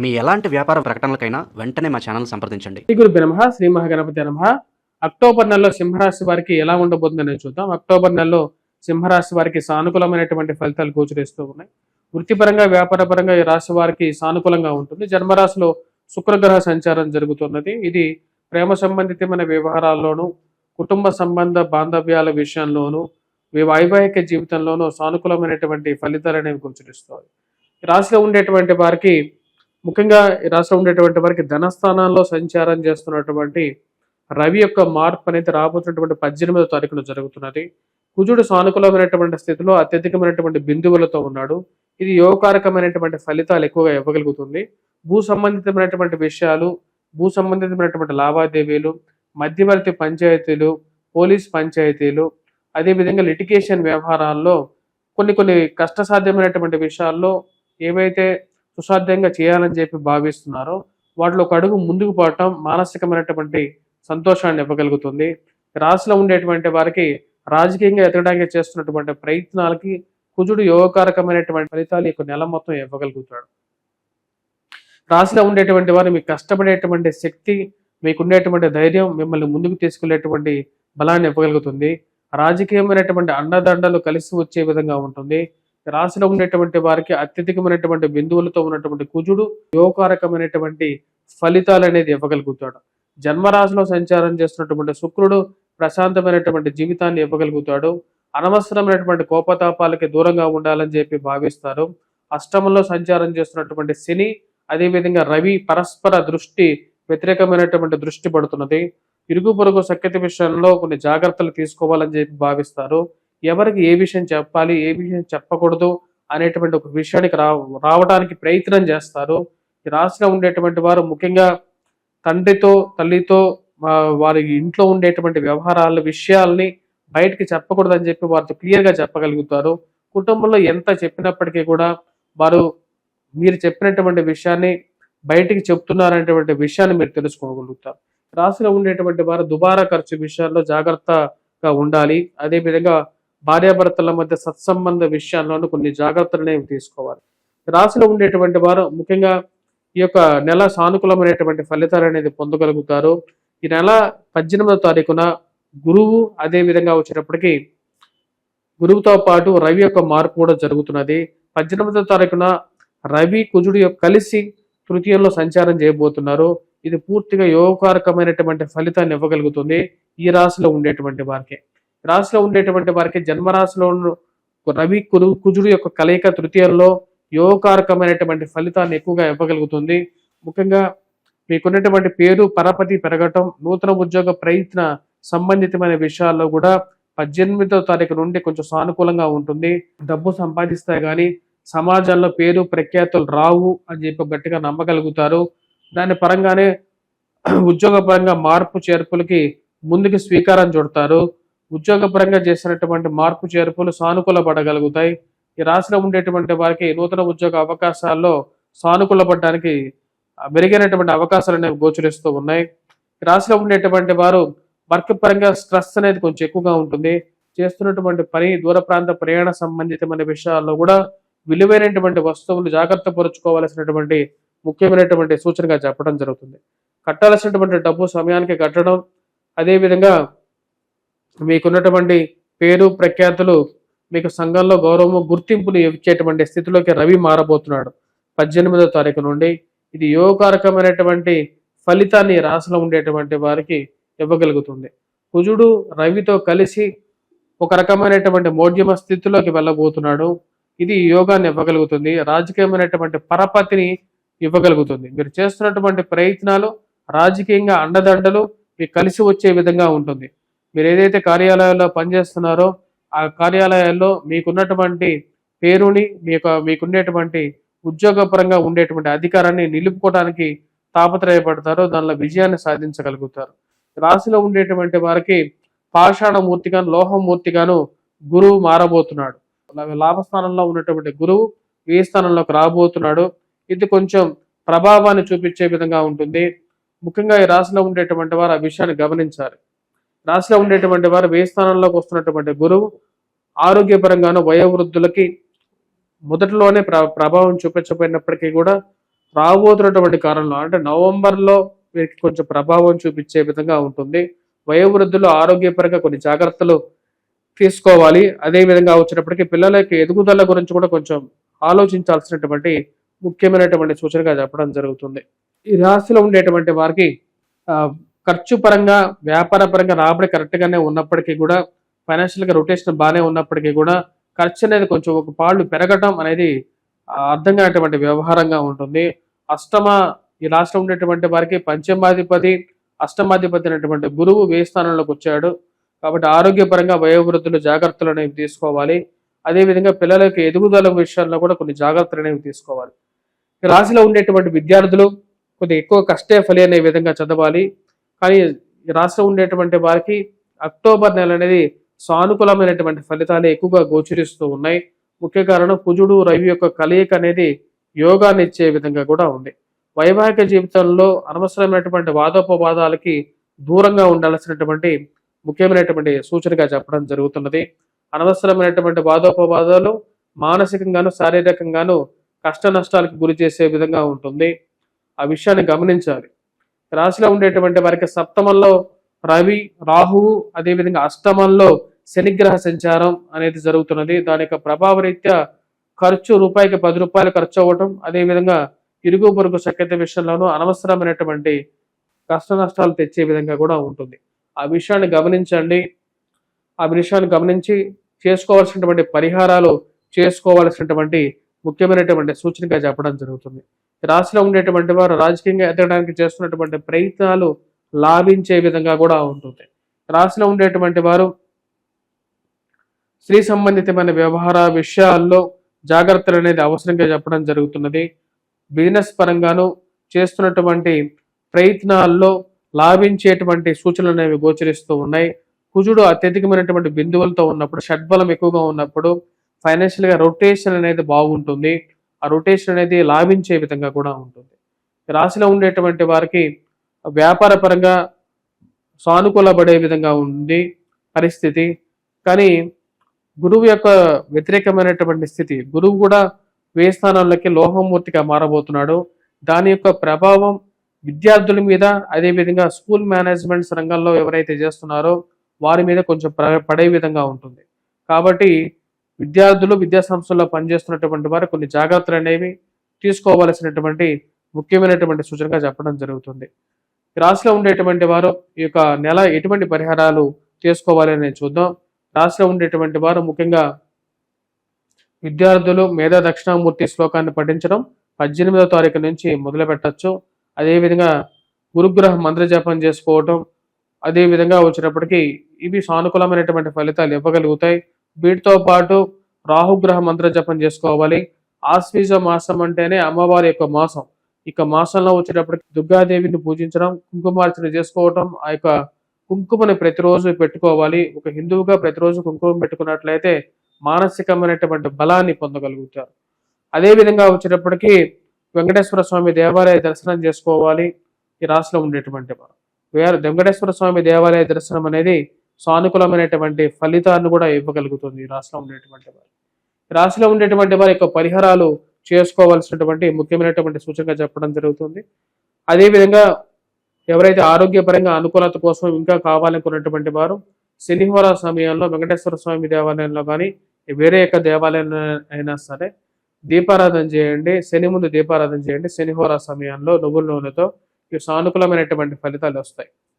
మీ ఎలాంటి వ్యాపార ప్రకటనలకైనా వెంటనే మా ఛానల్ సంప్రదించండి. శ్రీ గురు నమ శ్రీ మహాగణపతి నమ. అక్టోబర్ నెలలో సింహరాశి వారికి ఎలా ఉండబోతుందని చూద్దాం. అక్టోబర్ నెలలో సింహరాశి వారికి సానుకూలమైనటువంటి ఫలితాలు గోచరిస్తూ ఉన్నాయి. వృత్తిపరంగా వ్యాపారపరంగా ఈ రాశి వారికి సానుకూలంగా ఉంటుంది. జన్మరాశిలో శుక్రగ్రహ సంచారం జరుగుతున్నది. ఇది ప్రేమ సంబంధితమైన వ్యవహారాల్లోనూ కుటుంబ సంబంధ బాంధవ్యాల విషయంలోనూ వైవాహిక జీవితంలోనూ సానుకూలమైనటువంటి ఫలితాలు అనేవి గోచరిస్తాయి. రాశిలో ఉండేటువంటి వారికి ముఖ్యంగా ఈ రాష్ట్రంలో ఉండేటువంటి వారికి ధనస్థానాల్లో సంచారం చేస్తున్నటువంటి రవి యొక్క మార్పు అనేది రాబోతున్నటువంటి పద్దెనిమిదో తారీఖున జరుగుతున్నది. కుజుడు సానుకూలమైనటువంటి స్థితిలో అత్యధికమైనటువంటి బిందువులతో ఉన్నాడు. ఇది యోగకారకమైనటువంటి ఫలితాలు ఎక్కువగా ఇవ్వగలుగుతుంది. భూ సంబంధితమైనటువంటి విషయాలు భూ సంబంధితమైనటువంటి లావాదేవీలు మధ్యవర్తి పంచాయతీలు పోలీస్ పంచాయతీలు అదేవిధంగా లిటిగేషన్ వ్యవహారాల్లో కొన్ని కొన్ని కష్టసాధ్యమైనటువంటి విషయాల్లో ఏవైతే సుసాధ్యంగా చేయాలని చెప్పి భావిస్తున్నారో. వాటిలో ఒక అడుగు ముందుకు పోవటం మానసికమైనటువంటి సంతోషాన్ని ఇవ్వగలుగుతుంది. రాశిలో ఉండేటువంటి వారికి రాజకీయంగా ఎదగడానికి చేస్తున్నటువంటి ప్రయత్నాలకి కుజుడు యోగకారకమైనటువంటి ఫలితాలు ఈ నెల మొత్తం ఇవ్వగలుగుతాడు. రాశిలో ఉండేటువంటి వారు మీకు కష్టపడేటువంటి శక్తి మీకు ఉండేటువంటి ధైర్యం మిమ్మల్ని ముందుకు తీసుకెళ్ళేటువంటి బలాన్ని ఇవ్వగలుగుతుంది. రాజకీయమైనటువంటి అండదండలు కలిసి వచ్చే విధంగా ఉంటుంది. రాశిలో ఉండేటువంటి వారికి అత్యధికమైనటువంటి బిందువులతో ఉన్నటువంటి కుజుడు యోగకారకమైనటువంటి ఫలితాలు అనేది ఇవ్వగలుగుతాడు. జన్మరాశిలో సంచారం చేస్తున్నటువంటి శుక్రుడు ప్రశాంతమైనటువంటి జీవితాన్ని ఇవ్వగలుగుతాడు. అనవసరమైనటువంటి కోపతాపాలకి దూరంగా ఉండాలని చెప్పి భావిస్తారు. అష్టమంలో సంచారం చేస్తున్నటువంటి శని అదేవిధంగా రవి పరస్పర దృష్టి వ్యతిరేకమైనటువంటి దృష్టి పడుతున్నది. ఇరుగు పొరుగు సఖ్యత విషయంలో కొన్ని జాగ్రత్తలు తీసుకోవాలని చెప్పి భావిస్తారు. ఎవరికి ఏ విషయం చెప్పాలి ఏ విషయం చెప్పకూడదు అనేటువంటి ఒక విషయానికి రా రావడానికి ప్రయత్నం చేస్తారు. ఈ రాశిలో ఉండేటువంటి వారు ముఖ్యంగా తండ్రితో తల్లితో వారి ఇంట్లో ఉండేటువంటి వ్యవహారాల విషయాల్ని బయటికి చెప్పకూడదని చెప్పి వారితో క్లియర్గా చెప్పగలుగుతారు. కుటుంబంలో ఎంత చెప్పినప్పటికీ కూడా వారు మీరు చెప్పినటువంటి విషయాన్ని బయటికి చెప్తున్నారనేటువంటి విషయాన్ని మీరు తెలుసుకోగలుగుతారు. రాశిలో ఉండేటువంటి వారు దుబారా ఖర్చు విషయాల్లో జాగ్రత్తగా ఉండాలి. అదే విధంగా భార్యాభర్తల మధ్య సత్సంబంధ విషయాల్లోనూ కొన్ని జాగ్రత్తలు అనేవి తీసుకోవాలి. రాశిలో ఉండేటువంటి వారు ముఖ్యంగా ఈ యొక్క నెల సానుకూలమైనటువంటి ఫలితాలు అనేది పొందగలుగుతారు. ఈ నెల పద్దెనిమిదవ తారీఖున గురువు అదే విధంగా వచ్చినప్పటికీ గురువుతో పాటు రవి యొక్క మార్పు కూడా జరుగుతున్నది. పద్దెనిమిదవ తారీఖున రవి కుజుడు యొక్క కలిసి తృతీయంలో సంచారం చేయబోతున్నారు. ఇది పూర్తిగా యోగకారకమైనటువంటి ఫలితాన్ని ఇవ్వగలుగుతుంది ఈ రాశిలో ఉండేటువంటి వారికి. రాశిలో ఉండేటువంటి వారికి జన్మరాశిలో రవి కురు కుజుడు యొక్క కలయిక తృతీయంలో యోగకారకమైనటువంటి ఫలితాన్ని ఎక్కువగా ఇవ్వగలుగుతుంది. ముఖ్యంగా మీకున్నటువంటి పేరు పరపతి పెరగటం నూతన ఉద్యోగ ప్రయత్న సంబంధితమైన విషయాల్లో కూడా పద్దెనిమిదో తారీఖు నుండి కొంచెం సానుకూలంగా ఉంటుంది. డబ్బు సంపాదిస్తే కానీ సమాజంలో పేరు ప్రఖ్యాతులు రావు అని చెప్పి గట్టిగా నమ్మగలుగుతారు. దాని పరంగానే ఉద్యోగపరంగా మార్పు చేర్పులకి ముందుకు స్వీకారం చూడతారు. ఉద్యోగపరంగా చేసినటువంటి మార్పు చేర్పులు సానుకూల పడగలుగుతాయి ఈ రాశిలో ఉండేటువంటి వారికి నూతన ఉద్యోగ అవకాశాల్లో సానుకూల పడడానికి మెరుగైనటువంటి అవకాశాలు అనేవి గోచరిస్తూ ఉన్నాయి. ఈ రాశిలో ఉండేటువంటి వారు వర్క్ పరంగా స్ట్రెస్ అనేది కొంచెం ఎక్కువగా ఉంటుంది. చేస్తున్నటువంటి పని దూర ప్రాంత ప్రయాణ సంబంధితమైన విషయాల్లో కూడా విలువైనటువంటి వస్తువులు జాగ్రత్త పరుచుకోవాల్సినటువంటి ముఖ్యమైనటువంటి సూచనగా చెప్పడం జరుగుతుంది. కట్టాల్సినటువంటి డబ్బు సమయానికి కట్టడం అదేవిధంగా మీకున్నటువంటి పేరు ప్రఖ్యాతులు మీకు సంఘంలో గౌరవము గుర్తింపును ఇచ్చేటువంటి స్థితిలోకి రవి మారబోతున్నాడు. పద్దెనిమిదో తారీఖు నుండి ఇది యోగకారకమైనటువంటి ఫలితాన్ని రాశిలో ఉండేటువంటి వారికి ఇవ్వగలుగుతుంది. కుజుడు రవితో కలిసి ఒక రకమైనటువంటి మోడ్యమ స్థితిలోకి వెళ్ళబోతున్నాడు. ఇది యోగాన్ని ఇవ్వగలుగుతుంది. రాజకీయమైనటువంటి పరపతిని ఇవ్వగలుగుతుంది. మీరు చేస్తున్నటువంటి ప్రయత్నాలు రాజకీయంగా అండదండలు మీకు కలిసి వచ్చే విధంగా ఉంటుంది. మీరు ఏదైతే కార్యాలయాల్లో పనిచేస్తున్నారో ఆ కార్యాలయాల్లో మీకున్నటువంటి పేరుని మీకు మీకుండేటువంటి ఉద్యోగపరంగా ఉండేటువంటి అధికారాన్ని నిలుపుకోవడానికి తాపత్రయపడతారో దానిలో విజయాన్ని సాధించగలుగుతారు. రాశిలో ఉండేటువంటి వారికి పాషాణమూర్తిగాను లోహమూర్తిగాను గురువు మారబోతున్నాడు. లాభస్థానంలో ఉన్నటువంటి గురువు ఏ స్థానంలోకి రాబోతున్నాడు? ఇది కొంచెం ప్రభావాన్ని చూపించే విధంగా ఉంటుంది. ముఖ్యంగా ఈ రాశిలో ఉండేటువంటి వారు ఆ విషయాన్ని గమనించాలి. రాశిలో ఉండేటువంటి వారు ఏ స్థానంలోకి వస్తున్నటువంటి గురువు ఆరోగ్యపరంగాను వయోవృద్ధులకి మొదటిలోనే ప్రభావం చూపించబడినప్పటికీ కూడా రాబోతున్నటువంటి కాలంలో అంటే నవంబర్లో వీరికి కొంచెం ప్రభావం చూపించే విధంగా ఉంటుంది. వయోవృద్ధులు ఆరోగ్యపరంగా కొన్ని జాగ్రత్తలు తీసుకోవాలి. అదే విధంగా వచ్చినప్పటికీ పిల్లల యొక్క ఎదుగుదల గురించి కూడా కొంచెం ఆలోచించాల్సినటువంటి ముఖ్యమైనటువంటి సూచనగా చెప్పడం జరుగుతుంది. ఈ రాశిలో ఉండేటువంటి వారికి ఖర్చు పరంగా వ్యాపార పరంగా రాబడి కరెక్ట్ గానే ఉన్నప్పటికీ కూడా ఫైనాన్షియల్గా రొటేషన్ బాగానే ఉన్నప్పటికీ కూడా ఖర్చు అనేది కొంచెం ఒక పాళ్ళు పెరగటం అనేది అర్థం కానటువంటి వ్యవహారంగా ఉంటుంది. అష్టమ ఈ రాష్ట్రం ఉండేటువంటి వారికి పంచమాధిపతి అష్టమాధిపతి అనేటువంటి గురువు వేయి స్థానంలోకి వచ్చాడు. కాబట్టి ఆరోగ్యపరంగా వయోవృద్ధులు జాగ్రత్తలు అనేవి తీసుకోవాలి. అదేవిధంగా పిల్లలకు ఎదుగుదల విషయాల్లో కూడా కొన్ని జాగ్రత్తలు అనేవి తీసుకోవాలి. రాశిలో ఉండేటువంటి విద్యార్థులు కొద్దిగా ఎక్కువ కష్టే ఫలి అనే విధంగా చదవాలి. కానీ రాష్ట్రం ఉండేటువంటి వారికి అక్టోబర్ నెల అనేది సానుకూలమైనటువంటి ఫలితాలు ఎక్కువగా గోచరిస్తూ ఉన్నాయి. ముఖ్య కారణం కుజుడు రవి యొక్క కలయిక అనేది యోగాన్ని ఇచ్చే విధంగా కూడా ఉంది. వైవాహిక జీవితంలో అనవసరమైనటువంటి వాదోపవాదాలకి దూరంగా ఉండాల్సినటువంటి ముఖ్యమైనటువంటి సూచనగా చెప్పడం జరుగుతున్నది. అనవసరమైనటువంటి వాదోపవాదాలు మానసికంగాను శారీరకంగాను కష్ట నష్టాలకు గురి చేసే విధంగా ఉంటుంది. ఆ విషయాన్ని గమనించాలి. రాశిలో ఉండేటువంటి వారికి సప్తమంలో రవి రాహువు అదేవిధంగా అష్టమంలో శనిగ్రహ సంచారం అనేది జరుగుతున్నది. దాని యొక్క ప్రభావ రీత్యా ఖర్చు రూపాయికి పది రూపాయలు ఖర్చు అవ్వటం అదేవిధంగా ఇరుగు పొరుగు సఖ్యత విషయంలోనూ అనవసరమైనటువంటి కష్ట నష్టాలు తెచ్చే విధంగా కూడా ఉంటుంది. ఆ విషయాన్ని గమనించండి. ఆ విషయాన్ని గమనించి చేసుకోవాల్సినటువంటి పరిహారాలు చేసుకోవాల్సినటువంటి ముఖ్యమైనటువంటి సూచనగా చెప్పడం జరుగుతుంది. రాశిలో ఉండేటువంటి వారు రాజకీయంగా ఎదగడానికి చేస్తున్నటువంటి ప్రయత్నాలు లాభించే విధంగా కూడా ఉంటుంది. రాశిలో ఉండేటువంటి వారు స్త్రీ సంబంధితమైన వ్యవహార విషయాల్లో జాగ్రత్తలు అనేది అవసరంగా చెప్పడం జరుగుతున్నది. బిజినెస్ పరంగాను చేస్తున్నటువంటి ప్రయత్నాల్లో లాభించేటువంటి సూచనలు అనేవి గోచరిస్తూ ఉన్నాయి. కుజుడు అత్యధికమైనటువంటి బిందువులతో ఉన్నప్పుడు షడ్బలం ఎక్కువగా ఉన్నప్పుడు ఫైనాన్షియల్గా రొటేషన్ అనేది బాగుంటుంది. ఆ రొటేషన్ అనేది లాభించే విధంగా కూడా ఉంటుంది. రాశిలో ఉండేటువంటి వారికి వ్యాపార పరంగా సానుకూలపడే విధంగా ఉంది పరిస్థితి. కానీ గురువు యొక్క వ్యతిరేకమైనటువంటి స్థితి గురువు కూడా వే స్థానాల్లోకి లోహమూర్తిగా మారబోతున్నాడు. దాని యొక్క ప్రభావం విద్యార్థుల మీద అదేవిధంగా స్కూల్ మేనేజ్మెంట్స్ రంగంలో ఎవరైతే చేస్తున్నారో వారి మీద కొంచెం పడే విధంగా ఉంటుంది. కాబట్టి విద్యార్థులు విద్యా సంస్థల్లో పనిచేస్తున్నటువంటి వారు కొన్ని జాగ్రత్తలు అనేవి తీసుకోవలసినటువంటి ముఖ్యమైనటువంటి సూచనగా చెప్పడం జరుగుతుంది. రాశిలో ఉండేటువంటి వారు ఈ యొక్క నెల ఎటువంటి పరిహారాలు చేసుకోవాలి అనేది చూద్దాం. రాశిలో ఉండేటువంటి వారు ముఖ్యంగా విద్యార్థులు మేధా దక్షిణామూర్తి శ్లోకాన్ని పఠించడం పద్దెనిమిదవ తారీఖు నుంచి మొదలు పెట్టచ్చు. అదేవిధంగా గురుగ్రహ మంత్రజపం చేసుకోవటం అదే విధంగా వచ్చినప్పటికీ ఇవి సానుకూలమైనటువంటి ఫలితాలు ఇవ్వగలుగుతాయి. వీటితో పాటు రాహుగ్రహ మంత్ర జపం చేసుకోవాలి. ఆశ్వీజ మాసం అంటేనే అమ్మవారి యొక్క మాసం. ఇక మాసంలో వచ్చేటప్పటికి దుర్గాదేవిని పూజించడం కుంకుమార్చన చేసుకోవటం ఆ యొక్క కుంకుమని ప్రతిరోజు పెట్టుకోవాలి. ఒక హిందువుగా ప్రతిరోజు కుంకుమ పెట్టుకున్నట్లయితే మానసికమైనటువంటి బలాన్ని పొందగలుగుతారు. అదేవిధంగా వచ్చేటప్పటికి వెంకటేశ్వర స్వామి దేవాలయ దర్శనం చేసుకోవాలి. ఈ రాశిలో ఉండేటువంటి వారు. వేరే వెంకటేశ్వర స్వామి దేవాలయ దర్శనం అనేది సానుకూలమైనటువంటి ఫలితాన్ని కూడా ఇవ్వగలుగుతుంది రాష్ట్రంలో రాశిలో ఉండేటువంటి వారు. రాశిలో ఉండేటువంటి వారి యొక్క పరిహారాలు చేసుకోవాల్సినటువంటి ముఖ్యమైనటువంటి సూచనగా చెప్పడం జరుగుతుంది. అదేవిధంగా ఎవరైతే ఆరోగ్యపరంగా అనుకూలత కోసం ఇంకా కావాలనుకున్నటువంటి వారు శనివార సమయంలో వెంకటేశ్వర స్వామి దేవాలయంలో కానీ వేరే యొక్క దేవాలయం అయినా సరే దీపారాధన చేయండి. శని ముందు దీపారాధన చేయండి. శనివార సమయంలో నువ్వుల నూనెతో ఈ సానుకూలమైనటువంటి ఫలితాలు వస్తాయి.